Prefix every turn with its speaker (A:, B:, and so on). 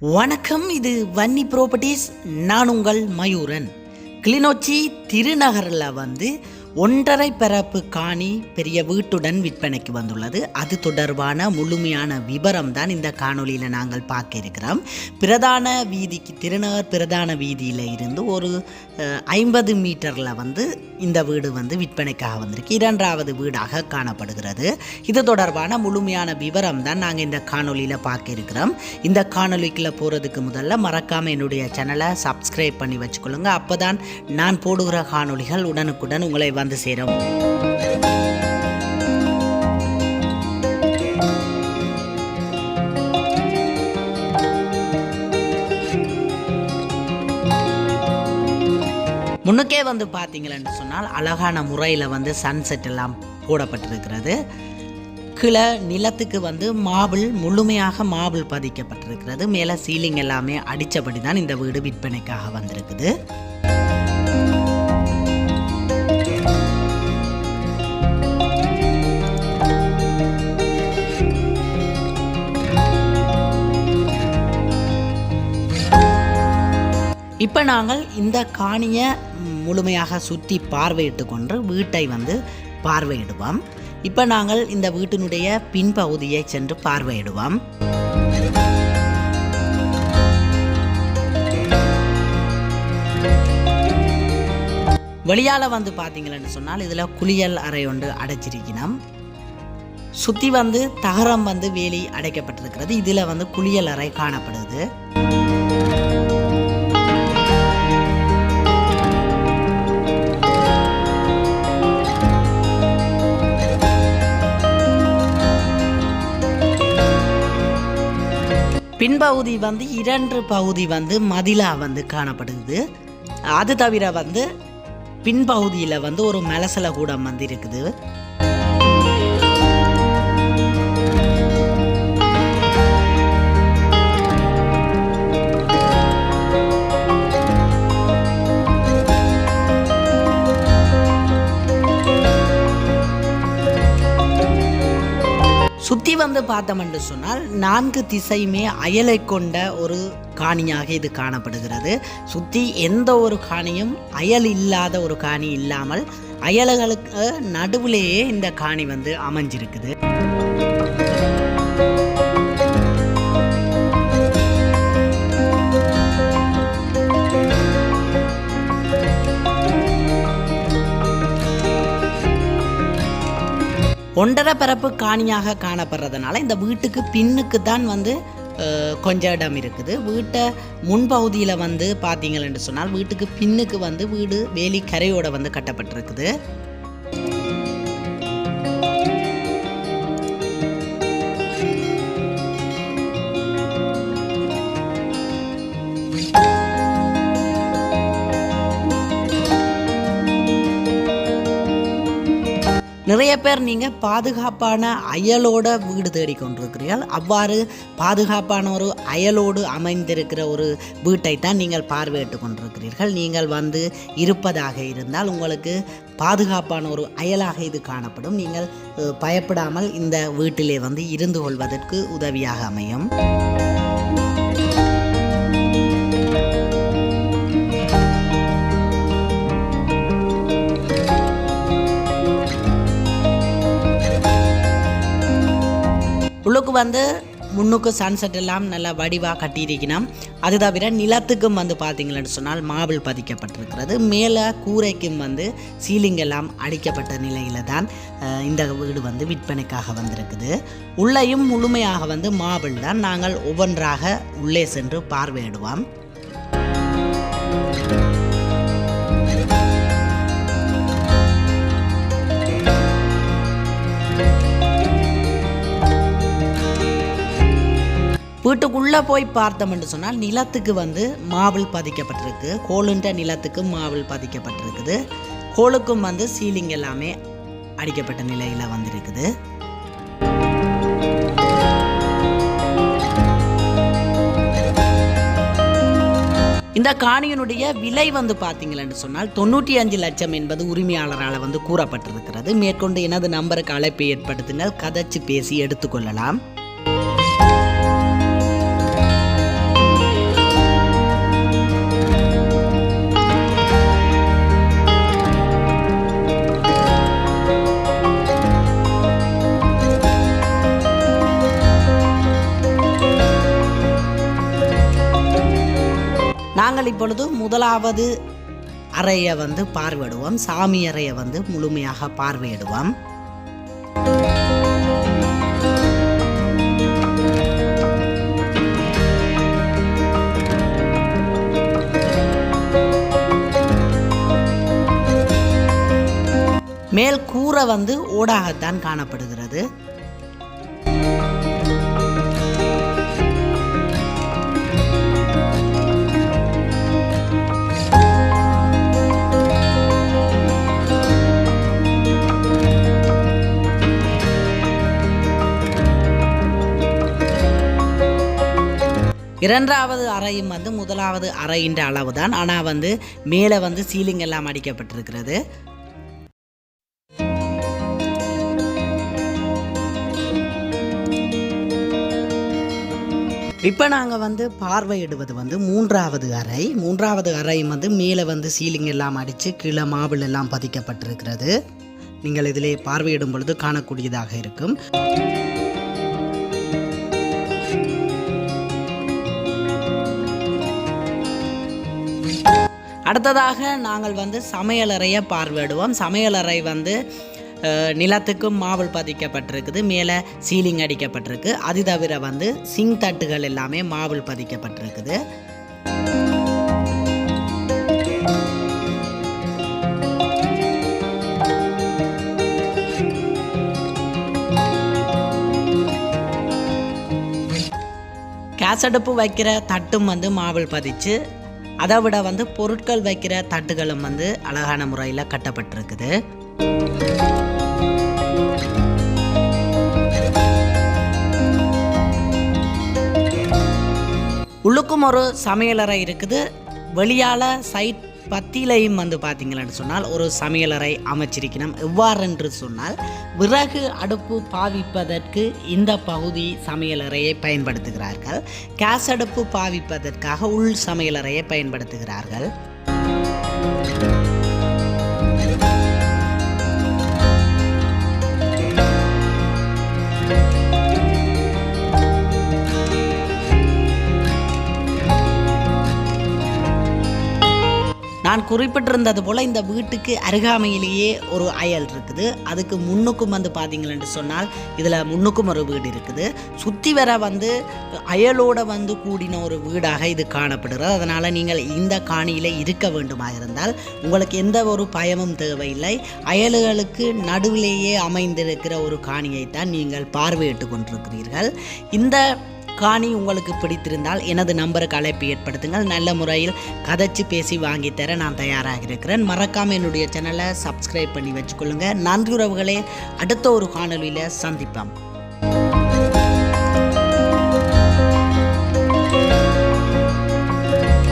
A: வணக்கம் இது வன்னி ப்ராப்பர்ட்டிஸ் நான் உங்கள் மயூரன். கிளிநொச்சி திருநகரில் வந்து ஒன்றரை பரப்பு காணி பெரிய வீட்டுடன் விற்பனைக்கு வந்துள்ளது. அது தொடர்பான முழுமையான விவரம் தான் இந்த காணொலியில் நாங்கள் பார்க்க இருக்கிறோம். பிரதான வீதிக்கு திருநகர் பிரதான வீதியில் இருந்து ஒரு ஐம்பது மீட்டரில் வந்து இந்த வீடு வந்து விற்பனைக்காக வந்திருக்கு. இரண்டாவது வீடாக காணப்படுகிறது. இது தொடர்பான முழுமையான விவரம் தான் நாங்கள் இந்த காணொலியில் பார்க்க இருக்கிறோம். இந்த காணொலிக்குள்ளே போகிறதுக்கு முதல்ல மறக்காமல் என்னுடைய சேனலை சப்ஸ்கிரைப் பண்ணி வச்சுக்கொள்ளுங்க. அப்போ தான் நான் போடுகிற காணொலிகள் உடனுக்குடன் உங்களை வந்து சேரும். முன்னுக்கே வந்து பார்த்தீங்களன்னு சொன்னால் அழகான முறையில் வந்து சன்செட் எல்லாம் போடப்பட்டிருக்கிறது. கீழே நிலத்துக்கு வந்து மாபிள் முழுமையாக மாபிள் பதிக்கப்பட்டிருக்கிறது. மேலே சீலிங் எல்லாமே அடித்தபடி தான் இந்த வீடு விற்பனைக்காக வந்திருக்குது. இப்போ நாங்கள் இந்த காணியை முழுமையாக சுற்றி பார்வையிட்டு கொண்டு வீட்டை வந்து பார்வையிடுவோம். இப்போ நாங்கள் இந்த வீட்டினுடைய பின்பகுதியை சென்று பார்வையிடுவோம். வெளியால் வந்து பார்த்தீங்களன்னு சொன்னால் இதில் குளியல் அறை ஒன்று அடைச்சிருக்கணும் சுற்றி வந்து தகரம் வந்து வேலி அடைக்கப்பட்டிருக்கிறது. இதில் வந்து குளியல் அறை காணப்படுது. பின்பகுதி வந்து இரண்டு பகுதி வந்து மதிலா வந்து காணப்படுது. அது தவிர வந்து பின்பகுதியில் வந்து ஒரு மலசல கூடம் வந்து இருக்குது. சுற்றி வந்து பார்த்தோம்னு சொன்னால் நான்கு திசையுமே அயலை கொண்ட ஒரு காணியாக இது காணப்படுகிறது. சுற்றி எந்த ஒரு காணியும் அயல் இல்லாத ஒரு காணி இல்லாமல் அயல்களுக்கு நடுவிலேயே இந்த காணி வந்து அமைஞ்சிருக்குது. ஒன்றரை பரப்பு காணியாக காணப்படுறதுனால இந்த வீட்டுக்கு பின்னுக்கு தான் வந்து கொஞ்சம் இடம் இருக்குது. வீட்டை முன்பகுதியில் வந்து பார்த்தீங்கன்னு சொன்னால் வீட்டுக்கு பின்னுக்கு வந்து வீடு வேலி கரையோடு வந்து கட்டப்பட்டிருக்குது. நிறைய பேர் நீங்கள் பாதுகாப்பான அயலோட வீடு தேடிக்கொண்டிருக்கிறீர்கள் அவ்வாறு பாதுகாப்பான ஒரு அயலோடு அமைந்திருக்கிற ஒரு வீட்டை தான் நீங்கள் பார்வையிட்டு கொண்டிருக்கிறீர்கள். நீங்கள் வந்து இருப்பதாக இருந்தால் உங்களுக்கு பாதுகாப்பான ஒரு அயலாக இது காணப்படும். நீங்கள் பயப்படாமல் இந்த வீட்டிலே வந்து இருந்து கொள்வதற்கு உதவியாக அமையும். வந்து முன்னுக்கு சன்செட் எல்லாம் நல்லா வடிவாக கட்டியிருக்கணும். அது தவிர நிலத்துக்கும் வந்து பார்த்தீங்கன்னு சொன்னால் மாபிள் பதிக்கப்பட்டிருக்கிறது. மேலே கூரைக்கும் வந்து சீலிங் எல்லாம் அடிக்கப்பட்ட நிலையில் தான் இந்த வீடு வந்து விற்பனைக்காக வந்திருக்குது. உள்ளேயும் முழுமையாக வந்து மாபிள் தான். நாங்கள் ஒவ்வொன்றாக உள்ளே சென்று பார்வையிடுவோம். வீட்டுக்குள்ளே போய் பார்த்தோம் என்று சொன்னால் நிலத்துக்கு வந்து மாவில் பதிக்கப்பட்டிருக்கு. கோளுன்ற நிலத்துக்கு மாவில் பதிக்கப்பட்டிருக்குது. கோளுக்கும் வந்து சீலிங் எல்லாமே அடிக்கப்பட்ட நிலையில் வந்திருக்குது. இந்த காணியினுடைய விலை வந்து பார்த்தீங்களன்னு சொன்னால் தொண்ணூற்றி அஞ்சு லட்சம் என்பது உரிமையாளரால் வந்து கூறப்பட்டிருக்கிறது. மேற்கொண்டு எனது நம்பருக்கு அழைப்பை ஏற்படுத்துங்கள் கதைச்சு பேசி எடுத்துக்கொள்ளலாம் நாங்கள் இப்பொழுது முதலாவது அறையை வந்து பார்வையிடுவோம். சாமி அறையை வந்து முழுமையாக பார்வையிடுவோம். மேல் கூரை வந்து ஓடாகத்தான் காணப்படுகிறது. இரண்டாவது அறையும் வந்து முதலாவது அறையின்ற அளவு தான் ஆனால் வந்து மேலே வந்து சீலிங் எல்லாம் அடிக்கப்பட்டிருக்கிறது. இப்போ நாங்கள் வந்து பார்வையிடுவது வந்து மூன்றாவது அறை. மூன்றாவது அறையும் வந்து மேலே வந்து சீலிங் எல்லாம் அடித்து கீழே மாவில் எல்லாம் பதிக்கப்பட்டிருக்கிறது. நீங்கள் இதிலே பார்வையிடும் பொழுது காணக்கூடியதாக இருக்கும். அடுத்ததாக நாங்கள் வந்து சமையலறையை பார்வையிடுவோம். சமையலறை வந்து நிலத்துக்கும் மாவல் பதிக்கப்பட்டிருக்குது. மேலே சீலிங் அடிக்கப்பட்டிருக்கு. அது தவிர வந்து சிங் தட்டுகள் எல்லாமே மாவல் பதிக்கப்பட்டிருக்குது. கேஸ் அடுப்பு வைக்கிற தட்டும் வந்து மாவல் பதிச்சு அதை விட வந்து பொருட்கள் வைக்கிற தட்டுகளும் வந்து அழகான முறையில் கட்டப்பட்டிருக்குது. உள்ளுக்கும் ஒரு சமையலறை இருக்குது. வெளியால் சைட் பத்தியிலையும் வந்து பார்த்தீங்கன்னு சொன்னால் ஒரு சமையலறை அமைச்சிருக்கணும். எவ்வாறென்று சொன்னால் விறகு அடுப்பு பாவிப்பதற்கு இந்த பகுதி சமையலறையை பயன்படுத்துகிறார்கள். கேஸ் அடுப்பு பாவிப்பதற்காக உள் சமையலறையை பயன்படுத்துகிறார்கள். நான் குறிப்பிட்டிருந்தது போல் இந்த வீட்டுக்கு அருகாமையிலேயே ஒரு அயல் இருக்குது. அதுக்கு முன்னுக்கும் வந்து பார்த்தீங்களென்று சொன்னால் இதில் முன்னுக்கும் ஒரு வீடு இருக்குது. சுற்றி வர வந்து அயலோட வந்து கூடின ஒரு வீடாக இது காணப்படுகிறது. அதனால் நீங்கள் இந்த காணியில் இருக்க வேண்டுமாக இருந்தால் உங்களுக்கு எந்த ஒரு பயமும் தேவையில்லை. அயல்களுக்கு நடுவிலேயே அமைந்திருக்கிற ஒரு காணியைத்தான் நீங்கள் பார்வையிட்டு கொண்டிருக்கிறீர்கள். இந்த காணி உங்களுக்கு பிடித்திருந்தால் எனது நம்பருக்கு அழைப்பு ஏற்படுத்துங்கள். நல்ல முறையில் கதைச்சு பேசி வாங்கி தர நான் தயாராக இருக்கிறேன். மறக்காமல் என்னுடைய சேனலை சப்ஸ்கிரைப் பண்ணி வச்சுக்கொள்ளுங்கள் நன்றி உறவுகளே அடுத்த ஒரு காணொலியில் சந்திப்போம்.